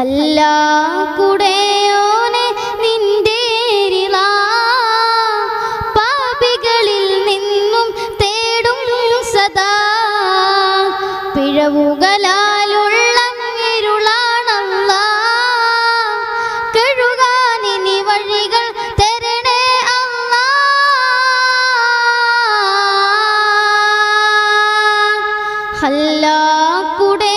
ഹല്ലാ കുടയോനെ നിന്റെ പാപികളിൽ നിന്നും തേടും സദാ. പിഴവുകളാലുള്ള ഇരുളാണല്ല കഴുകാനിനി വഴികൾ തരണേ അല്ല. ഹല്ലാ കുടേ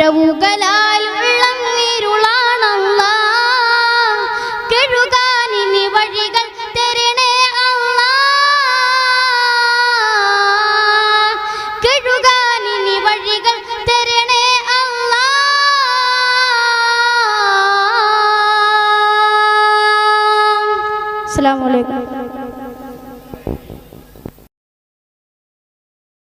പിഴവുകളാൽ വെള്ളം ഇരുളാണല്ല കഴുകാനിനി വഴികൾ തരണേ അല്ല. കഴുകാനിനി വഴികൾ തരണേ അല്ല. അസ്സലാമു അലൈക്കും.